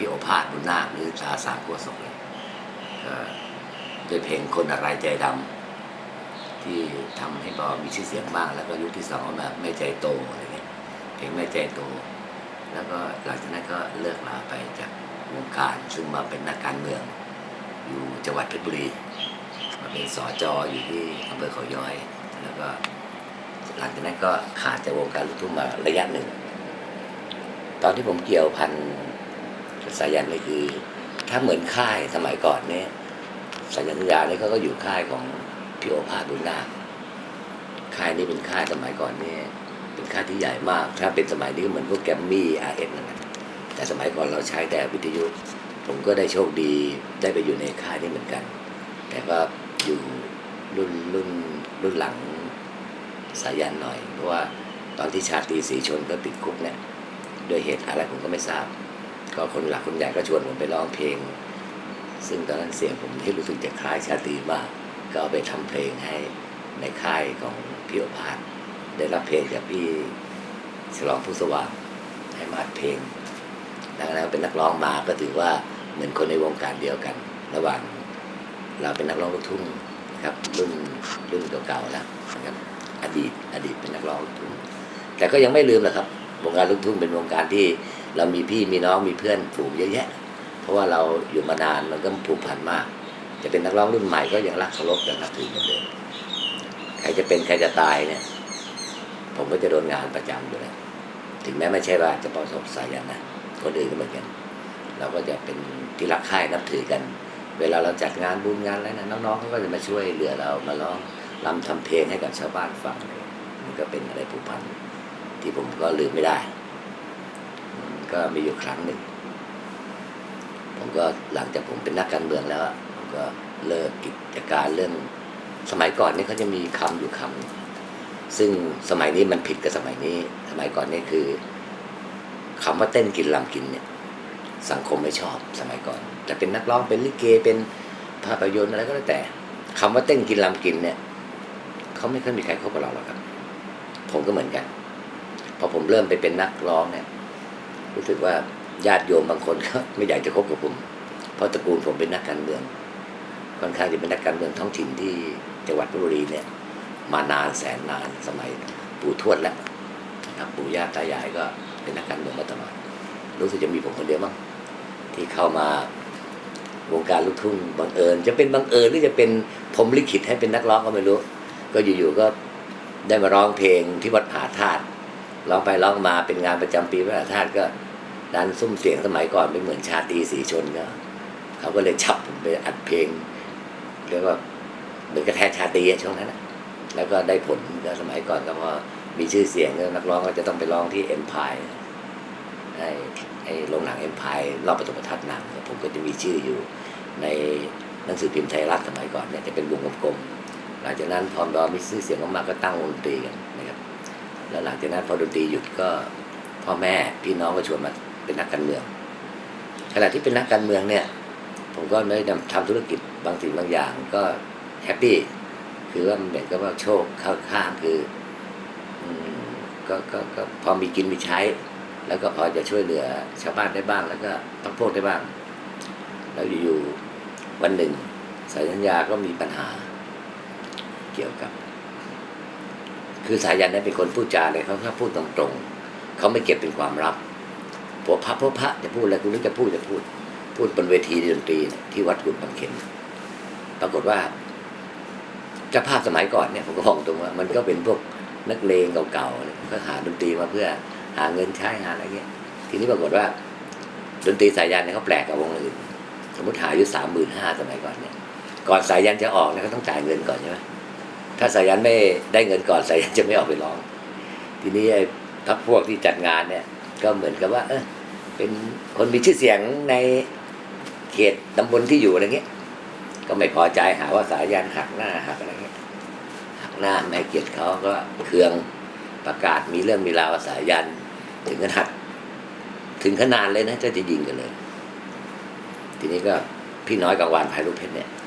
พี่โอภาสบุญนาคหรือตาสามกัวศกเลยด้วยเพลงคนอะไรใจดำที่ทำให้บอมีชื่อเสียงมาก แล้วก็ยุคที่สองก็มาไม่ใจโตอะไรเงี้ยเพลงไม่ใจโต แล้วก็หลังจากนั้นก็เลิกลาไปจากวงการซึ่งมาเป็นนักการเมือง อยู่จังหวัดเพชรบุรีมาเป็นสอจออยู่ที่อำเภอเขาย้อย แล้วก็หลังจากนั้นก็ขาดจากวงการลูกทุ่งมาระยะหนึ่ง ตอนที่ผมเกี่ยวพัน สายันเลยคือ ถ้าเหมือนค่ายสมัยก่อนเนี่ยสายันสัญญาเนี่ยเขาก็อยู่ค่ายของพี่โอภาสบุญนาคค่ายนี้เป็นค่ายสมัยก่อนเนี่ยเป็นค่ายที่ใหญ่มาก ถ้าเป็นสมัยนี้เหมือนพวกแกมมี่อาร์เอ็นนั่นแหละแต่สมัยก่อนเราใช้แต่วิทยุ ผมก็ได้โชคดีได้ไปอยู่ในค่ายนี้เหมือนกัน แต่ก็อยู่รุ่นรุ่นรุ่นหลังสายันหน่อย เพราะว่าตอนที่ชาตรีสีชนก็ติดคุกเนี่ยด้วยเหตุอะไรผมก็ไม่ทราบ ก็คนหลักคนใหญ่ก็ชวนผมไปร้องเพลง ซึ่งตอนนั้นเสียงผมที่รู้สึกจะคล้ายชาตรีมาก ก็เอาไปทำเพลงให้ในค่ายของพี่โอภาสได้รับเพลงจากพี่ฉลองผู้สว่างให้มาดเพลงดังนั้นเป็นนักร้องมาก็ถือว่าเหมือนคนในวงการเดียวกัน ระหว่างเราเป็นนักร้องลูกทุ่งครับรุ่นรุ่นเก่าๆแล้วนะครับอดีตอดีตเป็นนักร้องลูกทุ่งแต่ก็ยังไม่ลืมนะครับวงการลูกทุ่งเป็นวงการที่ เรามีพี่มีน้องมีเพื่อนฝูงเยอะแยะ เพราะว่าเราอยู่มานานมันก็ผูกพันมาก จะเป็นนักร้องรุ่นใหม่ก็ยังรักเคารพยังนับถือเหมือนเดิมใครจะเป็นใครจะตายเนี่ย ผมก็จะโดนงานประจำอยู่แล้วถึงแม้ไม่ใช่ว่าจะประสบสายันนะคนอื่นก็เหมือนกัน เราก็จะเป็นที่รักใคร่นับถือกัน เวลาเราจัดงานบุญงานอะไรนะน้องๆเขาก็จะมาช่วยเหลือเรามาร้องรำทำเพลงให้กับชาวบ้านฟังมันก็เป็นอะไรผูกพันที่ผมก็ลืมไม่ได้ ก็มีอยู่ครั้งหนึ่ง ผมก็หลังจากผมเป็นนักการเมืองแล้วผมก็เลิกกิจการเรื่อง สมัยก่อนนี่เขาจะมีคำอยู่คำหนึ่งซึ่งสมัยนี้มันผิดกับสมัยนี้ สมัยก่อนนี่คือคำว่าเต้นกินลำกินเนี่ย สังคมไม่ชอบสมัยก่อนจะเป็นนักร้องเป็นลิเกเป็นภาพยนตร์อะไรก็แล้วแต่คำว่าเต้นกินลำกินเนี่ยเขาไม่เคยมีใครคบกับเราหรอกครับ ผมก็เหมือนกันพอผมเริ่มไปเป็นนักร้องเนี่ย รู้สึกว่าญาติโยมบางคนก็ไม่อยากจะคบกับผม เพราะตระกูลผมเป็นนักการเมืองค่อนข้างจะเป็นนักการเมืองท้องถิ่นที่จังหวัดพบุรีเนี่ย มานานแสนนานสมัยปู่ทวดแล้วนะครับปู่ย่าตายายก็เป็นนักการเมืองมาตลอดรู้สึกจะมีผมคนเดียวมั้งที่เข้ามาวงการลูกทุ่งบังเอิญ จะเป็นบังเอิญหรือจะเป็นผมลิขิตให้เป็นนักร้องก็ไม่รู้ ก็อยู่ๆก็ได้มาร้องเพลงที่วัดผาธาตุ ร้องไปร้องมาเป็นงานประจำปีวัดผาธาตุก็ดันซุ้มเสียงสมัยก่อนไม่เหมือนชาตีสีชนก็เขาก็เลยจับผมไปอัดเพลงเรียกว่าเหมือนกระแทกชาตีช่วงนั้นนะแล้วก็ได้ผลก็สมัยก่อนก็พอมีชื่อเสียงก็นักร้องก็จะต้องไปร้องที่เอ็มพายให้ให้โรงหนังเอ็มพายรอบประตูประทัดหนังผมก็จะมีชื่ออยู่ในหนังสือพิมพ์ไทยรัฐสมัยก่อนเนี่ยจะเป็นวงกลมๆหลังจากนั้นพอดอมีชื่อเสียงมากๆก็ตั้งวงดนตรีกันนะครับ แล้วหลังจากนั้นพอดนตรีหยุดก็พ่อแม่พี่น้องก็ชวนมาเป็นนักการเมือง ขณะที่เป็นนักการเมืองเนี่ย ผมก็ได้ทำธุรกิจบางสิ่งบางอย่างก็แฮปปี้คือว่ามันเหมือนกับว่าโชคเข้าข้างคือก็ก็ก็พอมีกินมีใช้ แล้วก็พอจะช่วยเหลือชาวบ้านได้บ้าง แล้วก็พักพวกได้บ้าง แล้วอยู่ๆวันหนึ่งสายสัญญาก็มีปัญหา เกี่ยวกับ คือสายันเนี่ยเป็นคนพูดจาเลยเขาแค่พูดตรงๆเขาไม่เก็บเป็นความลับพวกพระพวกพระจะพูดอะไรคุณนึกจะพูดจะพูด พูดบนเวทีดนตรีที่วัดกุฎบางเขนปรากฏว่าจ้าภาพสมัยก่อนเนี่ยผมก็บอกตรงว่ามันก็เป็นพวกนักเลงเก่าๆเนี่ยก็หาดนตรีมาเพื่อหาเงินใช้หาอะไรเงี้ย ทีนี้ปรากฏว่า ดนตรีสายันเนี่ยเขาแปลกกับวงอื่น สมมติหาอยู่สามหมื่นห้าสมัยก่อนเนี่ย ก่อนสายันจะออกเนี่ยเขาต้องจ่ายเงินก่อนใช่ไหม ถ้าสายันไม่ได้เงินก่อนสายันจะไม่ออกไปร้อง ทีนี้ไอ้พักพวกที่จัดงานเนี่ย ก็เหมือนกับว่า เออเป็นคนมีชื่อเสียงในเขตตำบลที่อยู่อะไรเงี้ย ก็ไม่พอใจหาว่าสายันหักหน้าหักอะไรเงี้ยหักหน้าไม่เกียรติเขาก็เคืองประกาศมีเรื่องมีราวสายัน ถึงขนาดถึงขนาดเลยนะจะจะยิงกันเลย ทีนี้ก็พี่น้อยกังวานภายลูกเพชรเนี่ย